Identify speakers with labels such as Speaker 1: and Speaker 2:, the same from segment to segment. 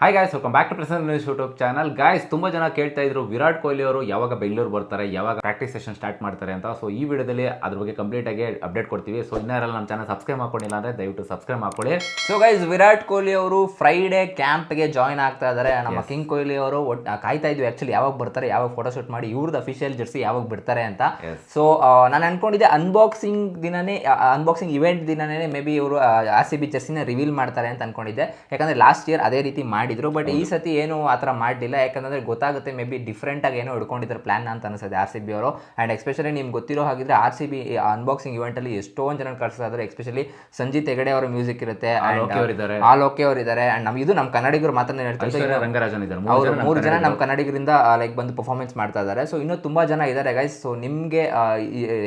Speaker 1: Hi guys welcome back to present news YouTube channel guys ತುಂಬ ಜನ ಕೇಳ್ತಾ ಇದ್ರು ವಿರಾಟ್ ಕೊಹ್ಲಿ ಅವರು ಯಾವಾಗ ಬೆಂಗಳೂರು ಬರ್ತಾರೆ ಯಾವಾಗ ಪ್ರಾಕ್ಟೀಸ್ ಸೆಷನ್ ಸ್ಟಾರ್ಟ್ ಮಾಡ್ತಾರೆ ಅಂತ. ಸೊ ಈ ವಿಡಿಯೋದಲ್ಲಿ ಅದ್ರ ಬಗ್ಗೆ ಕಂಪ್ಲೀಟ್ ಆಗಿ ಅಪ್ಡೇಟ್ ಕೊಡ್ತೀವಿ. ಸೊ ಇನ್ನಾರಲ್ಲ ನಮ್ಮ ಚಾನಲ್ ಸಬ್ಸ್ಕ್ರೈಬ್ ಮಾಡ್ಕೊಂಡಿಲ್ಲ ಅಂದ್ರೆ ದಯವಿಟ್ಟು ಸಬ್ಸ್ಕ್ರೈಬ್ ಮಾಡ್ಕೊಳ್ಳಿ.
Speaker 2: ಸೊ ಗೈಸ್ ವಿರಾಟ್ ಕೊಹ್ಲಿ ಅವರು ಫ್ರೈಡೇ ಕ್ಯಾಂಪ್ಗೆ ಜಾಯ್ನ್ ಆಗ್ತಾ ಇದ್ದಾರೆ. ನಮ್ಮ ಕಿಂಗ್ ಕೊಹ್ಲಿ ಅವರು ಕಾಯ್ತಾ ಇದ್ವಿ ಆಕ್ಚುಲಿ ಯಾವಾಗ ಬರ್ತಾರೆ ಯಾವಾಗ ಫೋಟೋಶೂಟ್ ಮಾಡಿ ಇವ್ರದ್ದು ಅಫಿಷಿಯಲ್ ಜರ್ಸಿ ಯಾವಾಗ ಬಿಡ್ತಾರೆ ಅಂತ. ಸೊ ನಾನು ಅನ್ಕೊಂಡಿದ್ದೆ ಅನ್ಬಾಕ್ಸಿಂಗ್ ದಿನನೇ ಅನ್ಬಾಕ್ಸಿಂಗ್ ಇವೆಂಟ್ ದಿನನೇ ಮೇ ಬಿ ಇವರು ಆರ್ ಸಿ ಬಿ ಜರ್ಸಿನ ರಿವೀಲ್ ಮಾಡ್ತಾರೆ ಅಂತ ಅನ್ಕೊಂಡಿದ್ದೆ. ಯಾಕಂದ್ರೆ ಲಾಸ್ಟ್ ಇಯರ್ ಅದೇ ರೀತಿ ಮಾಡಿದ್ರು ಬಟ್ ಈ ಸತಿ ಏನು ಆ ಥರ ಮಾಡಲಿಲ್ಲ. ಯಾಕಂದ್ರೆ ಗೊತ್ತಾಗುತ್ತೆ ಮೇ ಬಿ ಡಿಫ್ರೆಂಟ್ ಆಗಿ ಏನೋ ಹಿಡ್ಕೊಂಡಿದ್ದಾರೆ ಪ್ಲಾನ್ ಅಂತ ಅನಿಸುತ್ತೆ ಆರ್ ಸಿ ಬಿ ಅವರು. ಆ್ಯಂಡ್ ಎಸ್ಪೆಷಲಿ ನಿಮ್ಗೆ ಗೊತ್ತಿರೋ ಹಾಗಿದ್ರೆ ಆರ್ ಸಿ ಬಿ ಅನ್ಬಾಕ್ಸಿಂಗ್ ಇವೆಂಟಲ್ಲಿ ಎಷ್ಟೊಂದು ಜನ ಕಳಿಸ್ತಾ ಎಸ್ಪೆಷಲಿ ಸಂಜಿತ್ ಹೆಗಡೆ ಅವರ ಮ್ಯೂಸಿಕ್ ಇರುತ್ತೆ
Speaker 1: ಅವರಿದ್ದಾರೆ.
Speaker 2: ಆಲೋಕೆ ಅವರು ಇದ್ದಾರೆ ಅಂಡ್ ನಮ್ಮ ಇದು ನಮ್ಮ ಕನ್ನಡಿಗರು ಮಾತನ್ನ ಹೇಳ್ತಾರೆ
Speaker 1: ರಂಗರಾಜನ್ ಇದ್ದಾರೆ. ಮೂರು
Speaker 2: ಅವರು
Speaker 1: ಜನ
Speaker 2: ಮೂರು ಜನ ನಮ್ಮ ಕನ್ನಡಿಗರಿಂದ ಲೈಕ್ ಬಂದು ಪರ್ಫಾರ್ಮೆನ್ಸ್ ಮಾಡ್ತಾ ಇದ್ದಾರೆ. ಸೊ ಇನ್ನೂ ತುಂಬಾ ಜನ ಇದ್ದಾರೆ ಗೈಸ್ ಸೊ ನಿಮಗೆ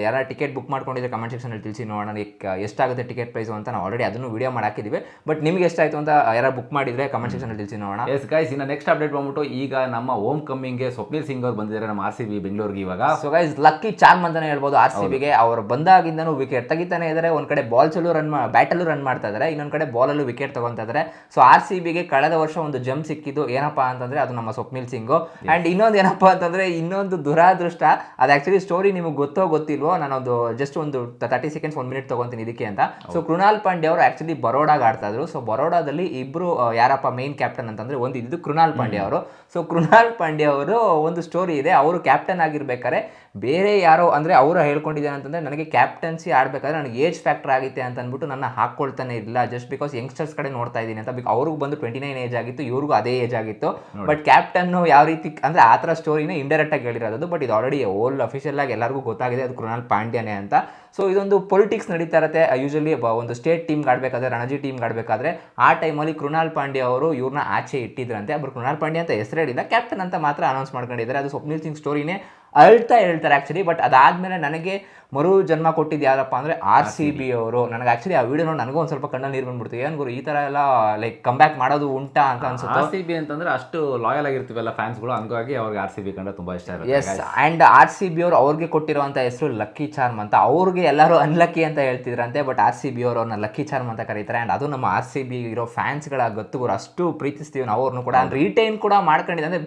Speaker 2: ಯಾರ ಟಿಕೆಟ್ ಬುಕ್ ಮಾಡ್ಕೊಂಡಿದ್ರೆ ಕಮೆಂಟ್ ಸೆಕ್ಷನಲ್ಲಿ ತಿಳಿಸಿ ನೋಡೋಣ ಲೈಕ್ ಎಷ್ಟಾಗುತ್ತೆ ಟಿಕೆಟ್ ಪ್ರೈಸ್ ಅಂತ ನಾವು ಆಲ್ರೆಡಿ ಅದನ್ನು ವಿಡಿಯೋ ಮಾಡಿ ಹಾಕಿದ್ದೀವಿ ಬಟ್ ನಿಮ್ಗೆ ಎಷ್ಟಾಯಿತು ಅಂತ ಯಾರು ಬುಕ್ ಮಾಡಿದರೆ ಕಮೆಂಟ್ ಸೆಕ್ಷನ್ ಅಲ್ಲಿ ನೋಡೋಣ.
Speaker 1: ಎಸ್ ಗೈಸ್ ಇನ್ನು ನೆಕ್ಸ್ಟ್ ಅಪ್ಡೇಟ್ ಬಂದ್ಬಿಟ್ಟು ಈಗ ನಮ್ಮ ಹೋಮ್ ಕಮ್ಮಿಂಗ್ಗೆ ಸ್ವಪ್ನಿಲ್ ಸಿಂಗ್ ಅವ್ರು ಬಂದಿದ್ದಾರೆ ನಮ್ಮ ಆರ್ ಸಿ ಬಿ ಬೆಂಗಳೂರಿಗೆ ಇವಾಗ.
Speaker 2: ಸೊ ಗೈಸ್ ಲಕ್ಕಿ ಚಾರ್ಮ್ ಅಂತಾನೆ ಹೇಳ್ಬೋದು ಆರ್ ಸಿ ಬಿಗೆ ಅವ್ರು ಬಂದಾಗಿಂದನೂ ವಿಕೆಟ್ ತೆಗಿತಾನೆ ಇದ್ದಾರೆ ಒಂದ್ ಕಡೆ ಬಾಲ್ ಅಲ್ಲೂ ರನ್ ಬ್ಯಾಟಲ್ಲೂ ರನ್ ಮಾಡ್ತಾ ಇದ್ದಾರೆ ಇನ್ನೊಂದ್ ಕಡೆ ಬಾಲಲ್ಲೂ ವಿಕೆಟ್ ತಗೊಂತಾ ಇದ್ದಾರೆ ಸೊ ಆರ್ ಸಿ ಬಿಗೆ ಕಳೆದ ವರ್ಷ ಒಂದು ಜಂಪ್ ಸಿಕ್ಕಿದ್ದು ಏನಪ್ಪಾ ಅಂತಂದ್ರೆ ಅದು ನಮ್ಮ ಸ್ವಪ್ನಿಲ್ ಸಿಂಗು. ಅಂಡ್ ಇನ್ನೊಂದು ಏನಪ್ಪಾ ಅಂತಂದ್ರೆ ಇನ್ನೊಂದು ದುರಾದೃಷ್ಟ. ಅದು ಆಕ್ಚುಲಿ ಸ್ಟೋರಿ ನಿಮಗೆ ಗೊತ್ತೋ ಗೊತ್ತಿಲ್ವೋ ನಾನೊಂದು ಜಸ್ಟ್ ಒಂದು ತರ್ಟಿ ಸೆಕೆಂಡ್ಸ್ ಒಂದು ಮಿನಿಟ್ ತಗೊಂತೀನಿ ಇದಕ್ಕೆ ಅಂತ. ಸೊ ಕೃಣಾಲ್ ಪಾಂಡೆ ಅವರು ಆಕ್ಚುಲಿ ಬರೋಡಾಗ ಆಡ್ತಾ ಇದ್ರು. ಸೊ ಬರೋಡಾದಲ್ಲಿ ಇಬ್ರು ಯಾರಪ್ಪ ಮೇನ್ ಕ್ಯಾಪ್ಟನ್ ಅಂತಂದ್ರೆ ಒಂದು ಇದ್ದು ಕೃಣಾಲ್ ಪಾಂಡ್ಯ ಅವರು. ಸೊ ಕೃಣಾಲ್ ಪಾಂಡ್ಯ ಅವರು ಒಂದು ಸ್ಟೋರಿ ಇದೆ. ಅವರು ಕ್ಯಾಪ್ಟನ್ ಆಗಿರ್ಬೇಕಾದ್ರೆ ಬೇರೆ ಯಾರೋ ಅಂದ್ರೆ ಅವರು ಹೇಳ್ಕೊಂಡಿದ್ದಾರೆ ಅಂತಂದ್ರೆ ನನಗೆ ಕ್ಯಾಪ್ಟನ್ಸಿ ಆಡ್ಬೇಕಾದ್ರೆ ನನಗೆ ಏಜ್ ಫ್ಯಾಕ್ಟರ್ ಆಗಿತ್ತೆ ಅಂತ ಅಂದ್ಬಿಟ್ಟು ನನ್ನ ಹಾಕೊಳ್ತಾನೆ ಇಲ್ಲ ಜಸ್ಟ್ ಬಿಕಾಸ್ ಯಂಗ್ಸ್ಟರ್ಸ್ ಕಡೆ ನೋಡ್ತಾ ಇದ್ದೀನಿ ಅಂತ. ಬಿಕಾಸ್ ಅವ್ರಿಗೂ ಬಂದು ಟ್ವೆಂಟಿ ನೈನ್ ಏಜ್ ಆಗಿತ್ತು ಇವ್ರಿಗೂ ಅದೇ ಏಜ್ ಆಗಿತ್ತು. ಬಟ್ ಕ್ಯಾಪ್ಟನ್ ಯಾವ ರೀತಿ ಅಂದ್ರೆ ಆ ಥರ ಸ್ಟೋರಿನ ಇಂಡೈರೆಕ್ಟ್ ಆಗಿ ಹೇಳಿರೋದು. ಬಟ್ ಇದು ಆಲ್ರೆಡಿ ಓಲ್ ಅಫಿಷಿಯಲ್ ಆಗಿ ಎಲ್ಲರಿಗೂ ಗೊತ್ತಾಗಿದೆ ಅದು ಕೃಣಾಲ್ ಪಾಂಡ್ಯನೇ ಅಂತ. ಸೊ ಇದೊಂದು ಪೊಲಿಟಿಕ್ಸ್ ನಡೀತಾ ಇರುತ್ತೆ. ಯೂಶಲಿ ಒಂದು ಸ್ಟೇಟ್ ಟೀಮ್ ಆಡಬೇಕಾದ್ರೆ ರಣಜಿ ಟೀಮ್ ಆಡಬೇಕಾದ್ರೆ ಆ ಟೈಮಲ್ಲಿ ಕೃಣಾಲ್ ಪಾಂಡ್ಯ ಅವರು ಇವ್ರನ್ನ ಆಚೆ ಇಟ್ಟಿದ್ರಂತೆ. ಬಟ್ ಕೃಣಾಲ್ ಪಾಂಡ್ಯ ಅಂತ ಹೆಸರು ಹೇಳಿಲ್ಲ ಕ್ಯಾಪ್ಟನ್ ಅಂತ ಮಾತ್ರ ಅನೌನ್ಸ್ ಮಾಡ್ಕೊಂಡಿದ್ದಾರೆ. ಅದು ಸ್ವಪ್ನಿಲ್ ಸಿಂಗ್ ಸ್ಟೋರಿನೇ ಅಳ್ತಾ ಹೇಳ್ತಾರೆ ಆ್ಯಕ್ಚುಲಿ ಬಟ್ ಅದಾದಮೇಲೆ ನನಗೆ ಮರು ಜನ್ಮ ಕೊಟ್ಟಿದ್ದು ಯಾರಪ್ಪ ಅಂದರೆ ಆರ್ ಸಿ ಬಿ ಅವರು. ನನಗೆ ಆ್ಯಕ್ಚುಲಿ ಆ ವೀಡಿಯೋ ನೋಡಿ ನನಗೂ ಒಂದು ಸ್ವಲ್ಪ ಕಣ್ಣಲ್ಲಿ ನೀರು ಬಂದ್ಬಿಡ್ತು. ಏನು ಗುರು ಈ ಥರ ಎಲ್ಲ ಲೈಕ್ ಕಮ್ ಬ್ಯಾಕ್ ಮಾಡೋದು ಉಂಟಾ ಅಂತ ಅನ್ಸುತ್ತೆ?
Speaker 1: ಆರ್ ಸಿ ಬಿ ಅಂತಂದ್ರೆ ಅಷ್ಟು ಲಾಯಲ್ ಆಗಿರ್ತೀವಲ್ಲ ಫ್ಯಾನ್ಸ್ಗಳು ಹಂಗಾಗಿ ಅವ್ರಿಗೆ ಆರ್ ಸಿ ಬಿ ಕಂಡ್ರೆ ತುಂಬ ಇಷ್ಟ ಇರುತ್ತೆ
Speaker 2: yes and R C B ಅವರು ಅವ್ರಿಗೆ ಕೊಟ್ಟಿರುವಂಥ ಹೆಸರು ಲಕ್ಕಿ ಚಾರ್ಮ್ ಅಂತ. ಅವ್ರಿಗೆ ಎಲ್ಲರೂ ಅನ್ಲಕ್ಕಿ ಅಂತ ಹೇಳ್ತಿದ್ರಂತೆ ಬಟ್ ಆರ್ ಸಿ ಬಿ ಅವರು ಅವ್ರನ್ನ ಲಕ್ಕಿ ಚಾರ್ಮ್ ಅಂತ ಕರೀತಾರೆ. ಆ್ಯಂಡ್ ಅದು ನಮ್ಮ ಆರ್ ಸಿ ಬಿ ಇರೋ ಫ್ಯಾನ್ಸ್ಗಳ ಗೊತ್ತುಗಳು ಅಷ್ಟು ಪ್ರೀತಿಸ್ತೀವಿ ನಾವು ಅವ್ರನ್ನು ಕೂಡ. ರಿಟೈನ್ ಕೂಡ ಮಾಡ್ಕೊಂಡಿದ್ದೆ ಅಂದರೆ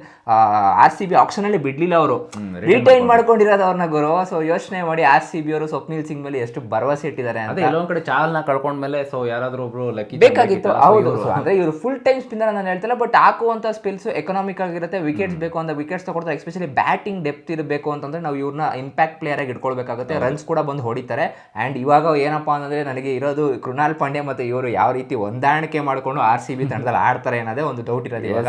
Speaker 2: ಆರ್ ಸಿ ಬಿ ಆಪ್ಷನಲ್ಲಿ ಬಿಡ್ಲಿಲ್ಲ ಅವರು. ರಿಟೈನ್ ಮಾಡ್ಕೊಂಡಿರೋದು ಅವ್ರನ್ನ ಗುರು. ಸೊ ಯೋಚನೆ ಮಾಡಿ ಆರ್ ಸಿ ಬಿ ಅವರು ಸ್ವಪ್ನಿಲ್ ಸಿಂಗ್ ಮೇಲೆ ಎಷ್ಟು ಭರವಸೆ ಇಟ್ಟಿದ್ದಾರೆ ಅಂತ.
Speaker 1: ಎಲ್ಲೊಂದ್ ಕಡೆ ಚಾಲ್ನ ಕಳ್ಕೊಂಡ್ಮೇಲೆ ಸೊ ಯಾರಾದ್ರೂ ಒಬ್ರು ಲಕ್ಕಿ
Speaker 2: ಬೇಕಾಗಿತ್ತು. ಹೌದು. ಅಂದ್ರೆ ಇವರು ಫುಲ್ ಟೈಮ್ ಸ್ಪಿನ್ನರ್ ನಾನು ಹೇಳ್ತಿಲ್ಲ ಬಟ್ ಹಾಕುವಂತ ಸ್ಪಿಲ್ಸ್ ಎಕನಾಮಿಕ್ ಆಗಿರುತ್ತೆ ವಿಕೆಟ್ಸ್ ಬೇಕು ಅಂತ ವಿಕೆಟ್ಸ್ ತಗೊಳ್ತಾರೆ. ಎಸ್ಪೆಷಲಿ ಬ್ಯಾಟಿಂಗ್ ಡೆಪ್ತ್ ಇರಬೇಕು ಅಂತಂದ್ರೆ ನಾವು ಇವ್ರನ್ನ ಇಂಪ್ಯಾಕ್ಟ್ ಪ್ಲೇಯರ್ ಆಗಿ ಇಟ್ಕೊಳ್ಬೇಕಾಗುತ್ತೆ ರನ್ಸ್ ಕೂಡ ಬಂದು ಹೊಡಿತಾರೆ. ಅಂಡ್ ಇವಾಗ ಏನಪ್ಪಾ ಅಂದ್ರೆ ನನಗೆ ಇರೋದು ಕೃಣಾಲ್ ಪಾಂಡ್ಯ ಮತ್ತೆ ಇವರು ಯಾವ ರೀತಿ ಹೊಂದಾಣಿಕೆ ಮಾಡ್ಕೊಂಡು ಆರ್ ಸಿ ಬಿ ತಂಡದಲ್ಲಿ ಆಡ್ತಾರೆ ಅನ್ನೋದೇ ಒಂದು ಡೌಟ್ ಇರೋದು ಇವಾಗ.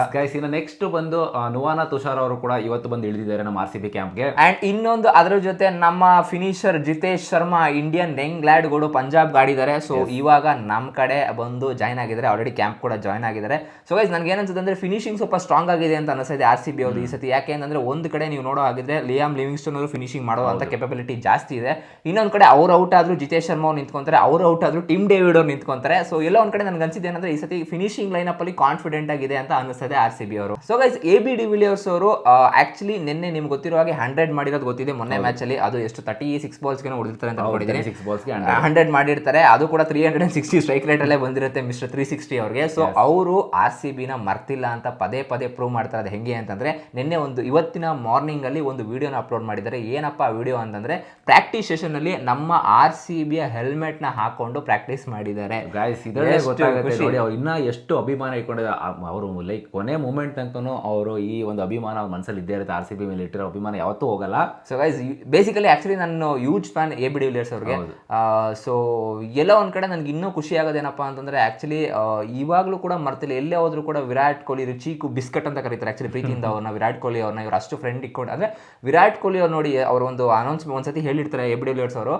Speaker 1: ನೆಕ್ಸ್ಟ್ ಬಂದು ನುವಾನಾ ತುಷಾರ್ ಅವರು ಕೂಡ ಇವತ್ತು ಬಂದು ಇಳಿದಿದ್ದಾರೆ ನಮ್ಮ ಆರ್ ಸಿ ಬಿ ಕ್ಯಾಂಪ್ಗೆ
Speaker 2: ಅಂಡ್ ಇನ್ನೊಂದು ಅದ್ರ ಜೊತೆ ನಮ್ಮ finisher Jitesh Sharma Indian young ಲ್ಯಾಡ್ಗಳು Punjab ಆಡಿದ್ದಾರೆ. ಸೊ ಇವಾಗ ನಮ್ಮ ಕಡೆ ಬಂದು ಜಾಯ್ನ್ ಆಗಿದ್ದಾರೆ. ಆಲ್ರೆಡಿ ಕ್ಯಾಂಪ್ ಕೂಡ ಜಾಯ್ನ್ ಆಗಿದ್ದಾರೆ. ಸೊ ಗೈಸ್ ನನಗೆ ಏನನ್ಸುತ್ತೆ ಅಂದ್ರೆ ಫಿನಿಶಿಂಗ್ ಸ್ವಲ್ಪ ಸ್ಟ್ರಾಂಗ್ ಆಗಿದೆ ಅಂತ ಅನಿಸಿದೆ ಆರ್ ಸಿ ಬಿ ಅವ್ರದ್ದು ಈ ಸತಿ. ಯಾಕೆ ಅಂತಂದ್ರೆ ಒಂದು ಕಡೆ ನೀವು ನೋಡೋ ಆಗಿದ್ರೆ ಲಿಯಾಮ್ ಲಿವಿಂಗ್ಸ್ಟನ್ ಅವರು ಫಿನಿಶಿಂಗ್ ಮಾಡೋ ಅಂತ ಕೆಪಬಿಲಿಟಿ ಜಾಸ್ತಿ ಇದೆ. ಇನ್ನೊಂದು ಕಡೆ ಅವ್ರ ಔಟ್ ಆದ್ರು ಜಿತೇಶ್ ಶರ್ಮಾ ಅವ್ರು ನಿಂತ್ಕೊಂತಾರೆ. ಅವ್ರ ಔಟ್ ಆದ್ರು ಟಿಮ್ ಡೇವಿಡ್ ಅವ್ರು ನಿಂತ್ಕೊಂತಾರೆ. ಸೊ ಎಲ್ಲ ಒಂದ್ ಕಡೆ ನನಗೆ ಅನ್ಸಿದೆ ಏನಂದ್ರೆ ಈ ಸತಿ ಫಿನಿಶಿಂಗ್ ಲೈನಪ್ ಅಲ್ಲಿ ಕಾನ್ಫಿಡೆಂಟ್ ಆಗಿದೆ ಅಂತ ಅನಿಸ್ತದೆ ಆರ್ ಸಿ ಬಿ ಅವರು. So guys A B de Villiers ಅವರು ಆಕ್ಚುಲಿ ನಿನ್ನೆ ನಿಮ್ಗೆ ಗೊತ್ತಿರೋ ಹಾಗೆ ಹಂಡ್ರೆಡ್ ಮಾಡಿರೋದು ಗೊತ್ತಿದೆ. ಮೊನ್ನೆ ಮ್ಯಾಚ್ ಅಲ್ಲಿ ಅದು ಎಷ್ಟು ತರ್ಟಿ ಸಿಕ್ಸ್ ಬಾಲ್ಸ್ಗೆ ಹೊಡೆದಿರ್ತಾರೆ ಅಂತ ನೋಡಿದ್ದೀನಿ.
Speaker 1: ಸಿಕ್ಸ್ ಬಾಲ್ಸ್ಗೆ
Speaker 2: ಹಂಡ್ರೆಡ್ ಮಾಡಿರ್ತಾರೆ. ಅದು ಕೂಡ three hundred and sixty strike rate ಅಲ್ಲೇ ಬಂದಿರುತ್ತೆ ಮಿಸ್ಟರ್ ತ್ರೀ ಸಿಕ್ಸ್ಟಿ ಅವ್ರಿಗೆ. ಸೊ ಅವರು ಆರ್ ಸಿ ಬಿನ ಮರ್ತಿಲ್ಲ ಅಂತ ಪದೇ ಪದೇ ಪ್ರೂವ್ ಮಾಡ್ತಾರೆ ಅದು ಹೆಂಗೆ ಅಂತಂದ್ರೆ ನಿನ್ನೆ ಒಂದು ಇವತ್ತಿನ ಮಾರ್ನಿಂಗ್ ಅಲ್ಲಿ ಒಂದು ವಿಡಿಯೋನ ಅಪ್ಲೋಡ್ ಮಾಡಿದ್ದಾರೆ. ಏನಪ್ಪ ವಿಡಿಯೋ ಅಂತಂದ್ರೆ ಪ್ರಾಕ್ಟೀಸ್ ಸೆಷನ್ ಅಲ್ಲಿ ನಮ್ಮ ಆರ್ ಸಿ ಬಿಯ ಹೆಲ್ಮೆಟ್ನ ಹಾಕೊಂಡು ಪ್ರಾಕ್ಟೀಸ್ ಮಾಡಿದ್ದಾರೆ.
Speaker 1: ಇನ್ನ ಎಷ್ಟು ಅಭಿಮಾನ ಇಟ್ಕೊಂಡಿದ್ದಾರೆ. ಅವರು ಲೈಕ್ ಕೊನೆ ಮೂಮೆಂಟ್ ತನಕ ಅವರು ಈ ಒಂದು ಅಭಿಮಾನ ಅವ್ರ ಮನಸ್ಸಲ್ಲಿ ಇದ್ದೇ ಇರುತ್ತೆ. ಆರ್ ಸಿ ಬಿ ಮೇಲೆ ಇಟ್ಟಿರೋ ಅಭಿಮಾನ ಯಾವತ್ತೂ ಹೋಗಲ್ಲ.
Speaker 2: ಸೊ ಗೈಸ್ ಬೇಸಿಕಲಿ ಆಕ್ಚುಲಿ ನಾನು huge fan A B de Villiers ಅವ್ರಿಗೆ. ಸೊ ಎಲ್ಲ ಒಂದು ಕಡೆ ನನಗೆ ಇನ್ನೂ ಖುಷಿ ಆಗೋದೇನಪ್ಪ ಅಂತಂದರೆ ಆ್ಯಕ್ಚುಲಿ ಇವಾಗಲೂ ಕೂಡ ಮರ್ತಿಲ್ಲ. ಎಲ್ಲೇ ಹೋದರೂ ಕೂಡ ವಿರಾಟ್ ಕೊಹ್ಲಿ ರುಚಿಕು ಬಿಸ್ಕಟ್ ಅಂತ ಕರೀತಾರೆ ಆ್ಯಕ್ಚುಲಿ ಪ್ರೀತಿಯಿಂದ ಅವ್ರನ್ನ ವಿರಾಟ್ ಕೊಹ್ಲಿ ಅವ್ರನ್ನ ಇವ್ರು ಅಷ್ಟು ಫ್ರೆಂಡ್ ಇಟ್ಕೊಂಡು. ಅಂದರೆ ವಿರಾಟ್ ಕೊಹ್ಲಿ ಅವ್ರು ನೋಡಿ ಅವ್ರ ಒಂದು ಅನೌನ್ಸ್ ಒಂದ್ಸತಿ ಹೇಳಿರ್ತಾರೆ ಎ ಬಿ ಡಿವಿಲಿಯರ್ಸ್ ಅವರು.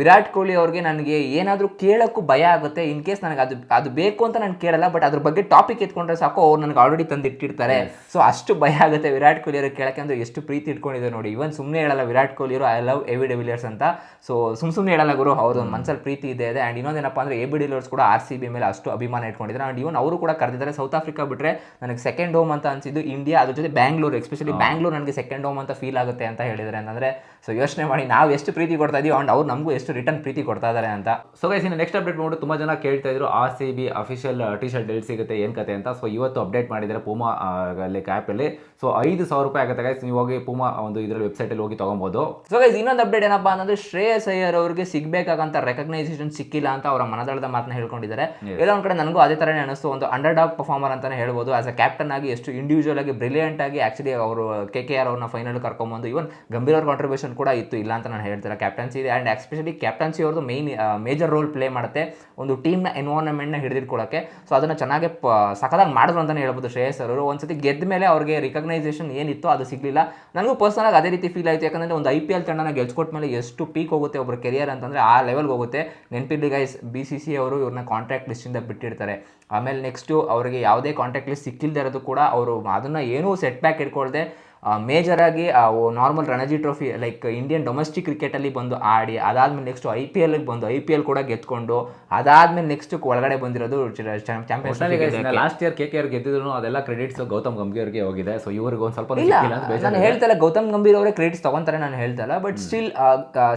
Speaker 2: ವಿರಾಟ್ ಕೊಹ್ಲಿ ಅವ್ರಿಗೆ ನನಗೆ ಏನಾದರೂ ಕೇಳೋಕ್ಕೂ ಭಯ ಆಗುತ್ತೆ. ಇನ್ ಕೇಸ್ ನನಗೆ ಅದು ಅದು ಬೇಕು ಅಂತ ನಾನು ಕೇಳಲ್ಲ ಬಟ್ ಅದ್ರ ಬಗ್ಗೆ ಟಾಪಿಕ್ ಎತ್ಕೊಂಡ್ರೆ ಸಾಕು ಅವ್ರು ನನಗೆ ಆಲ್ರೆಡಿ ತಂದು ಇಟ್ಟಿರ್ತಾರೆ ಸೊ ಅಷ್ಟು ಭಯ ಆಗುತ್ತೆ ವಿರಾಟ್ ಕೊಹ್ಲಿ ಅವ್ರಿಗೆ ಕೇಳಕ್ಕೆ. ಅಂದ್ರೆ ಎಷ್ಟು ಪ್ರೀತಿ ಇಟ್ಕೊಂಡಿದ್ದಾರೆ ಇದೆ ನೋಡಿ ಇವನ್ ಸುಮ್ಮನೆ ಹೇಳಲ್ಲ ವಿರಾಟ್ ಕೊಹ್ಲಿ ಇರೋ I love A V de Villiers ಅಂತ. ಸೊ ಸುಮ್ ಸುಮ್ಮನೆ ಹೇಳಲ್ಲ ಗುರು ಅವ್ರದ್ದು ಮನಸ್ಸಲ್ಲಿ ಪ್ರೀತಿ ಇದೆ. ಇದೆ ಆ್ಯಂಡ್ ಇನ್ನೊಂದೇನಪ್ಪ ಅಂದರೆ ಎ ಬಿ ಕೂಡ ಆರ್ ಸಿ ಬಿ ಮೇಲೆ ಅಷ್ಟು ಅಭಿಮಾನ ಇಟ್ಕೊಂಡಿದ್ದಾರೆ. ಆ್ಯಂಡ್ ಇವನ್ ಅವರು ಕೂಡ ಕರೆದಿದ್ದಾರೆ. ಸೌತ್ ಆಫ್ರಿಕಾ ಬಿಟ್ಟರೆ ನನಗೆ ಸೆಕೆಂಡ್ ಹೋಮ್ ಅಂತ ಅನ್ಸಿದ್ದು ಇಂಡಿಯಾ ಅದ್ರ ಜೊತೆ ಬ್ಯಾಂಗ್ಳೂರು ಎಸ್ಪೆಷಲಿ ಬ್ಯಾಂಗ್ಳೂರು ನನಗೆ ಸೆಕೆಂಡ್ ಹೋಮ್ ಅಂತ ಫೀಲ್ ಆಗುತ್ತೆ ಅಂತ ಹೇಳಿದ್ದಾರೆ. ಅಂತಂದರೆ ಸೊ ಯೋಚನೆ ಮಾಡಿ ನಾವು ಎಷ್ಟು ಪ್ರೀತಿ ಕೊಡ್ತಾ ಇದೀವಿ ಆ್ಯಂಡ್ ಅವ್ರು ನಮಗೂ ಎಷ್ಟು ರಿಟರ್ನ್ ಪ್ರೀತಿ ಕೊಡ್ತಾ ಇದ್ದಾರೆ ಅಂತ.
Speaker 1: ಸೊ ಗೈಸ್ ಇನ್ನು ನೆಕ್ಸ್ಟ್ ಅಪ್ಡೇಟ್ ಮಾಡ್ಬಿಟ್ಟು ತುಂಬ ಜನ ಕೇಳ್ತಾ ಇದ್ರು R C B official T shirt ಎಲ್ಲಿ ಸಿಗುತ್ತೆ ಏನು ಕತೆ ಅಂತ. ಸೊ ಇವತ್ತು ಅಪ್ಡೇಟ್ ಮಾಡಿದ್ದಾರೆ ಪೂಮಾ ಲೈಕ್ ಆ್ಯಪಲ್ಲಿ ಸೊ ಐದು ಸಾವಿರ ರೂಪಾಯಿ ಆಗುತ್ತೆ ಗೈಸ್ ನೀವು ಹೋಗಿ ಪೂಮಾ ಒಂದು ಇದರಲ್ಲಿ ವೆಬ್ಸೈಟಲ್ಲಿ ಹೋಗಿ ತೊಗೊಬೋದು.
Speaker 2: ಸೊ ಗೈಸ್ ಇನ್ನೊಂದು ಅಪ್ಡೇಟ್ ಏನಪ್ಪಾ ಅಂದ್ರೆ ಶ್ರೇಯಸ್ ಅಯ್ಯರ್ ಅವ್ರಿಗೆ ಸಿಗಬೇಕಾಗಂತ ರೆಕಗ್ನೈಸೇಷನ್ ಸಿಕ್ಕಿಲ್ಲ ಅಂತ ಅವರ ಮನದಳದ ಮಾತನ್ನ ಹೇಳ್ಕೊಂಡಿದ್ದಾರೆ. ಎಲ್ಲ ಒಂದ್ ಕಡೆ ನನಗೂ ಅದೇ ತರನೇ ಅನಿಸ್ತು. ಒಂದು ಅಂಡರ್ ಡಾಗ್ ಪರ್ಫಾರ್ಮರ್ ಅಂತಾನೆ ಹೇಳ್ಬೋದು. ಆಸ್ ಅ ಕ್ಯಾಪ್ಟನ್ ಆಗಿ ಎಷ್ಟು ಇಂಡಿವಿಜುವಲ್ ಆಗಿ ಬ್ರಿಲಿಯಂಟ್ ಆಗಿ ಆಕ್ಚುಲಿ ಅವರು ಕೆ ಕೆ ಆರ್ ಅವ್ರನ್ನ ಫೈನಲ್ ಕರ್ಕೊಂಬಂದು ಇವನ್ ಗಂಭೀರ್ ಅವ್ರ ಕಾಂಟ್ರಿಬ್ಯೂಷನ್ ಕೂಡ ಇತ್ತು ಇಲ್ಲ ಅಂತ ನಾನು ಹೇಳ್ತಾರೆ ಕ್ಯಾಪ್ಟನ್ಸಿ ಇದೆ. ಆ್ಯಂಡ್ ಎಸ್ಪೆಷಲಿ ಕ್ಯಾಪ್ಟನ್ಸಿ ಅವ್ರದ್ದು ಮೇನ್ ಮೇಜರ್ ರೋಲ್ ಪ್ಲೇ ಮಾಡುತ್ತೆ ಒಂದು ಟೀಮ್ನ ನ ಹಿಡಿದಿಟ್ಕೊಳ್ಳೋಕೆ ಸೊ ಅದನ್ನು ಚೆನ್ನಾಗಿ ಪ ಸಖದಾಗಿ ಮಾಡಿದ್ರು ಅಂತಲೇ ಹೇಳ್ಬೋದು ಶ್ರೇಯಸ್ ಅವರು. ಒಂದ್ಸತಿ ಗೆದ್ದ ಮೇಲೆ ಅವ್ರಿಗೆ ರಿಕಗ್ನೈಸೇಷನ್ ಏನಿತ್ತು ಅದು ಸಿಗಲಿಲ್ಲ. ನನಗೂ ಪರ್ಸನಲ್ ಅದೇ ರೀತಿ ಫೀಲ್ ಆಯಿತು. ಯಾಕಂದರೆ ಒಂದು ಐ ಪಿ ಎಲ್ ತಂಡನ ಗೆಲ್ಸ್ಕೊಟ್ಟ ಮೇಲೆ ಎಷ್ಟು ಪೀಕ್ ಹೋಗುತ್ತೆ ಒಬ್ಬರ ಕೆರಿಯರ್ ಅಂತಂದರೆ ಆ ಲೆವೆಲ್ಗೆ ಹೋಗುತ್ತೆ. ನೆನ್ಪಿಡಿ ಗೈಸ್ ಬಿ ಸಿ ಸಿ ಅವರು ಇವ್ರನ್ನ ಕಾಂಟ್ರಾಕ್ಟ್ ಲಿಸ್ಟಿಂದ ಬಿಟ್ಟಿರ್ತಾರೆ. ಆಮೇಲೆ ನೆಕ್ಸ್ಟು ಅವರಿಗೆ ಯಾವುದೇ ಕಾಂಟ್ರಾಕ್ಟ್ ಲಿಸ್ಟ್ ಸಿಕ್ಕಿಲ್ದೇ ಇರೋದು ಕೂಡ ಅವರು ಅದನ್ನು ಏನೂ ಸೆಟ್ ಬ್ಯಾಕ್ ಇಟ್ಕೊಳ್ದೆ ಮೇಜರ್ ಆಗಿ normal Ranji trophy like Indian domestic ಕ್ರಿಕೆಟಲ್ಲಿ ಬಂದು ಆಡಿ ಅದಾದ್ಮೇಲೆ ನೆಕ್ಸ್ಟ್ ಐ ಪಿ ಎಲ್ಗೆ ಬಂದು ಐ ಪಿ ಎಲ್ ಕೂಡ ಗೆದ್ಕೊಂಡು ಅದಾದ್ಮೇಲೆ ನೆಕ್ಸ್ಟ್ ಒಳಗಡೆ ಬಂದಿರೋದು champions
Speaker 1: last year K K ಅವ್ರಿಗೆ ಗೆದ್ದಿದ್ರು ಅದೆಲ್ಲ ಕ್ರೆಡಿಟ್ಸ್ ಗೌತಮ್ ಗಂಭೀರ್ಗೆ ಹೋಗಿದೆ. ಸೊ ಇವ್ರಿಗೆ ಒಂದು ಸ್ವಲ್ಪ
Speaker 2: ನಾನು ಹೇಳ್ತಾ ಇಲ್ಲ ಗೌತಮ್ ಗಂಭೀರ್ ಅವರೇ ಕ್ರೆಡಿಟ್ಸ್ ತಗೊಂತಾರೆ ನಾನು ಹೇಳ್ತಾ ಇಲ್ಲ ಬಟ್ ಸ್ಟಿಲ್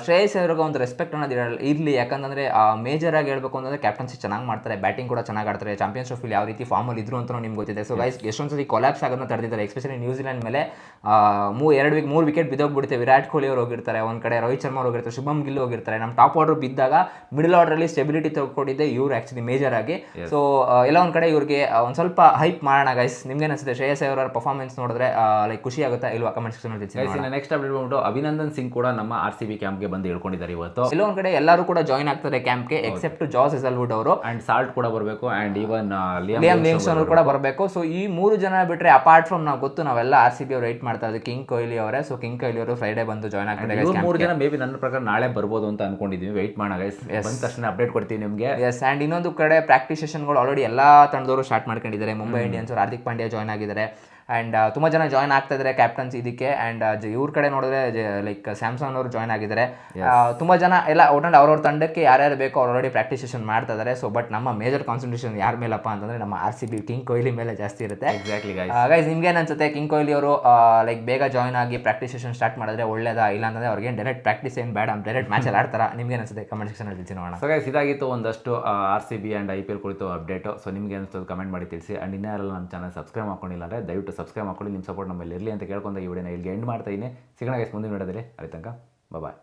Speaker 2: ಶ್ರೇಯಸ್ ಅವ್ರಿಗೆ ಒಂದು ರೆಸ್ಪೆಕ್ಟ್ ಅನ್ನೋದು ಇರಲಿ. ಯಾಕಂದ್ರೆ ಮೇಜರ್ ಆಗಿ ಹೇಳ್ಬೇಕು ಅಂತಂದ್ರೆ ಕ್ಯಾಪ್ಟನ್ಸಿ ಚೆನ್ನಾಗಿ ಮಾಡ್ತಾರೆ ಬ್ಯಾಟಿಂಗ್ ಕೂಡ ಚೆನ್ನಾಗಿ ಆಡ್ತಾರೆ ಚಾಂಪಿಯನ್ಸ್ ಟ್ರೋಫಿಲಿ ಯಾವ ರೀತಿ ಫಾರ್ಮಲ್ಲಿ ಇದ್ರು ಅಂತ ನಿಮ್ಗೆ ಗೊತ್ತಿದೆ. ಸೊ ಗೈಸ್ ಎಷ್ಟೊಂದು ಸತಿ ಕೊಲಾಪ್ಸ್ ಆಗೋದನ್ನ ತಡೆದಿದ್ದಾರೆ ಎಸ್ಪೆಷಲಿ ನ್ಯೂಜಿಲೆಂಡ್ ಮೇಲೆ. ಮೂ ಎರಡು ವೀಕ್ ಮೂರು ವಿಕೆಟ್ ಬಿದ್ದೋಗ್ಬಿಡುತ್ತೆ. ವಿರಾಟ್ ಕೊಹ್ಲಿ ಅವರು ಹೋಗಿರ್ತಾರೆ. ಒಂದು ಕಡೆ ರೋಹಿತ್ ಶರ್ಮಾ ಅವ್ರು ಹೋಗಿರ್ತಾರೆ. ಶುಭಮ್ ಗಿಲ್ ಹೋಗಿರ್ತಾರೆ. ನಮ್ಮ ಟಾಪ್ ಆರ್ಡರ್ ಬಿದ್ದಾಗ ಮಿಡಲ್ ಆರ್ಡರಲ್ಲಿ ಸ್ಟೆಬಿಲಿಟಿ ತಗೊಂಡಿದ್ದೆ ಇವ್ರು ಆ್ಯಕ್ಚುಲಿ ಮೇಜರ್ ಆಗಿ. ಸೊ ಎಲ್ಲ ಒಂದು ಕಡೆ ಇವ್ರಿಗೆ ಒಂದು ಸ್ವಲ್ಪ ಹೈಪ್ ಮಾಡೋಣ ಗೈಸ್ ನಿಮ್ಗೆ ಅನಿಸುತ್ತೆ ಶ್ರೇಯಸ್ ಅವರ ಪರ್ಫಾರ್ಮೆನ್ಸ್ ನೋಡಿದ್ರೆ ಲೈಕ್ ಖುಷಿ ಆಗುತ್ತಾ ಇಲ್ವಾ ಕಮೆಂಟ್ ಸೆಕ್ಷನ್
Speaker 1: ಅಲ್ಲಿ ನೆಕ್ಸ್ಟ್ ಅಪ್ಡೇಟ್ ಬಂದ್ಬಿಟ್ಟು ಅಭಿನಂದನ್ ಸಿಂಗ್ ಕೂಡ ನಮ್ಮ ಆರ್ ಸಿ ಬಿ ಕ್ಯಾಂಪ್ಗೆ ಬಂದು ಹೇಳ್ಕೊಂಡಿದ್ದಾರೆ ಇವತ್ತು.
Speaker 2: ಎಲ್ಲೋ ಒಂದ್ ಕಡೆ ಎಲ್ಲರೂ ಕೂಡ ಜಾಯ್ನ್ ಆಗ್ತಾರೆ ಕ್ಯಾಂಪ್ಗೆ ಎಕ್ಸೆಪ್ಟ್ ಜಾಸ್ ಎಸಲ್ವುಡ್ ಅವರು.
Speaker 1: ಅಂಡ್ ಸಾಲ್ಟ್ ಕೂಡ ಬರಬೇಕು ಅಂಡ್ ಈವನ್
Speaker 2: ಲಿಯಮ್ ಲಿಯಮ್ ಅವರು ಕೂಡ ಬರಬೇಕು. ಸೊ ಈ ಮೂರು ಜನ ಬಿಟ್ರೆ ಅಪಾರ್ಟ್ ಫ್ರಮ್ ನಾವು ಗೊತ್ತು ನಾವೆಲ್ಲ ಆರ್ ಸಿ ಬಿ ಅವ್ರು ವೆಯ್ಟ್ ಮಾಡ್ತಾ ಇದ್ದಾರೆ ಕಿಂಗ್ ಕೊಹ್ಲಿ ಅವರೇ. ಸೊ ಕಿಂಗ್ ಕೊಹ್ಲಿ ಅವರು ಫ್ರೈಡೇ ಬಂದು ಜಾಯ್ನ್ ಆಗ್ತಾರೆ
Speaker 1: ಮೂರು ಜನ ಮೇ ಬಿ ನನ್ನ ಪ್ರಕಾರ ನಾಳೆ ಬರ್ಬೋದು ಅಂತ ಅನ್ಕೊಂಡಿದ್ದೀವಿ ವೆಯ್ಟ್ ಮಾಡೋಣ ಬಂದ ತಕ್ಷಣ ಅಪ್ಡೇಟ್ ಕೊಡ್ತೀವಿ ನಿಮಗೆ.
Speaker 2: ಎಸ್ ಆ್ಯಂಡ್ ಇನ್ನೊಂದು ಕಡೆ ಪ್ರಾಕ್ಟೀಸ್ ಸೆಷನ್ಗಳು ಆಲ್ರೆಡಿ ಎಲ್ಲ ತಂಡದವರು ಸ್ಟಾರ್ಟ್ ಮಾಡ್ಕೊಂಡಿದ್ದಾರೆ. ಮುಂಬೈ ಇಂಡಿಯನ್ಸ್ ಅವರು ಹಾರ್ದಿಕ್ ಪಾಂಡ್ಯ ಜಾಯ್ನ್ ಆಗಿದ್ದಾರೆ. ಆ್ಯಂಡ್ ತುಂಬ ಜನ ಜಾಯ್ನ್ ಆಗ್ತಾ ಇದ್ದಾರೆ ಕ್ಯಾಪ್ಟನ್ಸ್ ಇದಕ್ಕೆ. ಆ್ಯಂಡ್ ಇವ್ರ ಕಡೆ ನೋಡಿದ್ರೆ ಲೈಕ್ ಸ್ಯಾಮ್ಸಂಗ್ ಅವರು ಜಾಯ್ನ್ ಆಗಿದ್ದಾರೆ. ಆ, ತುಂಬ ಜನ ಎಲ್ಲ ಒಟ್ಟಂಡ್ ಅವ್ರವ್ರ ತಂಡಕ್ಕೆ ಯಾರ್ಯಾರು ಬೇಕೋ ಆಲ್ರೆಡಿ ಪ್ರಾಕ್ಟೀಸ್ ಸೆಷನ್ ಮಾಡ್ತಾ ಇದ್ದಾರೆ ಸೊ ಬಟ್ ನಮ್ಮ ಮೇಜರ್ ಕಾನ್ಸಂಟ್ರೇಷನ್ ಯಾರ ಮೇಲಪ್ಪ ಅಂತಂದ್ರೆ ನಮ್ಮ R C B king Kohli ಮೇಲೆ ಜಾಸ್ತಿ ಇರುತ್ತೆ.
Speaker 1: ಎಕ್ಸಾಕ್ಟ್ಲಿ ಗೈಸ್
Speaker 2: ಗೈಸ್ ನಿಮ್ಗೆ ಅನ್ಸುತ್ತೆ? ಕಿಂಗ್ ಕೊಹ್ಲಿ ಅವರು ಲೈಕ್ ಬೇಗ ಜಾಯ್ನ್ ಆಗಿ ಪ್ರಾಕ್ಟೀಸ್ ಸೆಷನ್ ಸ್ಟಾರ್ಟ್ ಮಾಡಿದ್ರೆ ಒಳ್ಳೇದಾ? ಇಲ್ಲ ಅಂತಂದ್ರೆ ಅವ್ರಿಗೆ ಡೈರೆಕ್ಟ್ ಪ್ರಾಕ್ಟೀಸ್ ಏನು ಬೇಡ ಡೈರೆಕ್ಟ್ ಮ್ಯಾಚಲ್ಲಿ ಆಡ್ತಾರ? ನಿಮ್ಗೆ ಅನ್ಸುತ್ತೆ? ಕಮೆಂಟ್ ಸೆಕ್ಷನ್ ತಿಳಿಸಿ ನೋಡೋಣ.
Speaker 1: ಸೊ ಗೈಸ್ ಇದಾಗಿತ್ತು ಒಂದಷ್ಟು R C B and I P L ಕುರಿತು ಅಪ್ಡೇಟು ಸೊ ನಿಮಗೆ ಅನಿಸ್ತದೆ ಕಮೆಂಟ್ ಮಾಡಿ ತಿಳಿಸಿ. ಆ್ಯಂಡ್ ಇನ್ನೂ ಯಾರೆಲ್ಲ ನಮ್ಮ ಚಾನಲ್ ಸಬ್ಸ್ಕ್ರೈಬ್ ಮಾಡ್ಕೊಂಡಿಲ್ಲ ಅಂದರೆ ದಯವಿಟ್ಟು ಸಬ್ಸ್ಕ್ರೈಬ್ ಮಾಡ್ಕೊಳ್ಳಿ ನಿಮ್ಮ ಸಪೋರ್ಟ್ ನಮ್ಮಲ್ಲಿ ಇರಲಿ ಅಂತ ಕೇಳ್ಕೊಂಡಾಗ ಈ ವಿಡಿಯೋನ ಇಲ್ಲಿಗೆ ಎಂಡ್ ಮಾಡ್ತಾ ಇದ್ದೀನಿ ಸಿಗೋಣ ಗೈಸ್ ಮುಂದಿನ ವಿಡಿಯೋದಲ್ಲಿ. ಅಲ್ಲಿ ತನಕ ಬಾಯ್